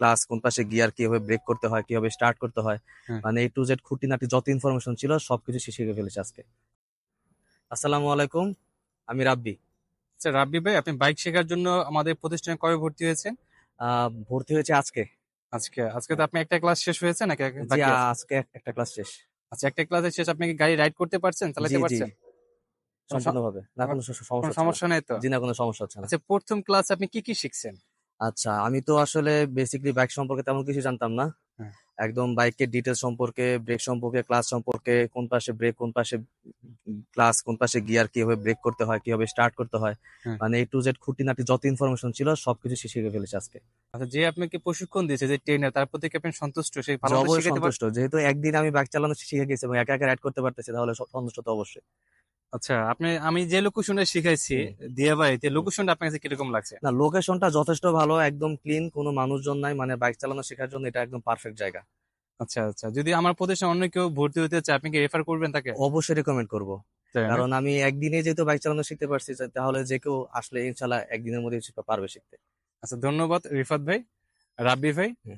Class কোন পাশে gear কীভাবে ব্রেক করতে হয় কীভাবে স্টার্ট করতে হয় হ্যাঁ। মানে এ টু জেড খুঁটিনাটি যত ইনফরমেশন ছিল সবকিছু সে শিখে ফেলেছে আজকে। আসসালামু আলাইকুম আমি রাব্বি। আচ্ছা রাব্বি ভাই আপনি বাইক শেখার জন্য আমাদের প্রতিষ্ঠানে কবে ভর্তি হয়েছেন? আহ, ভর্তি হয়েছে আজকে। আজকে আজকে তো আপনি একটা ক্লাস শেষ হয়েছে নাকি জি আজকে একটা ক্লাস শেষ। আচ্ছা একটা ক্লাসের শেষ আপনি কি গাড়ি রাইড করতে পারছেন? চালাতে পারছেন? সম্পূর্ণভাবে না কোনো সমস্যা নেই তো। জি না কোনো সমস্যা হচ্ছে না। আচ্ছা প্রথম ক্লাস আপনি কি কি শিখছেন? আচ্ছা আমি তো আসলে বেসিকলি বাইক সম্পর্কে তেমন কিছু জানতাম না হ্যাঁ। একদম বাইকের ডিটেলস সম্পর্কে ব্রেক সম্পর্কে ক্লাস সম্পর্কে কোন পাশে ব্রেক কোন পাশে ক্লাস কোন পাশে গিয়ার কীভাবে ব্রেক করতে হয় কীভাবে স্টার্ট করতে হয় হ্যাঁ। মানে এ টু জেড খুঁটিনাটি যত ইনফরমেশন ছিল সবকিছু সে শিখে ফেলেছে আজকে আচ্ছা যে আপনাকে প্রশিক্ষণ দিয়েছে যে ট্রেনার তার প্রতি কি আপনি সন্তুষ্ট সেই ভালো সন্তুষ্ট যেহেতু একদিন আমি বাইক চালানো শিখে গেছি এবং একা একা রাইড করতে পারতেছি তাহলে সন্তুষ্ট তো অবশ্যই আচ্ছা আপনি আমি যে লোকেশনে শিখাইছি দিয়া ভাই যে লোকেশনটা আপনার কাছে কীরকম লাগছে? না লোকেশনটা যথেষ্ট ভালো একদম ক্লিন কোনো মানুষজন নাই মানে বাইক চালানো শেখার জন্য এটা একদম পারফেক্ট জায়গা। আচ্ছা আচ্ছা যদি আমার প্রতিষ্ঠানে অন্য কেউ ভর্তি হতে চায় আপনি কি রেফার করবেন তাকে? অবশ্যই রেকমেন্ড করব। কারণ আমি একদিনে যেহেতু বাইক চালানো শিখতে পারছি তাহলে যে কেউ আসলে ইনশাল্লাহ একদিনের মধ্যে পারবে শিখতে। আচ্ছা ধন্যবাদ রিফাত ভাই রাব্বি ভাই।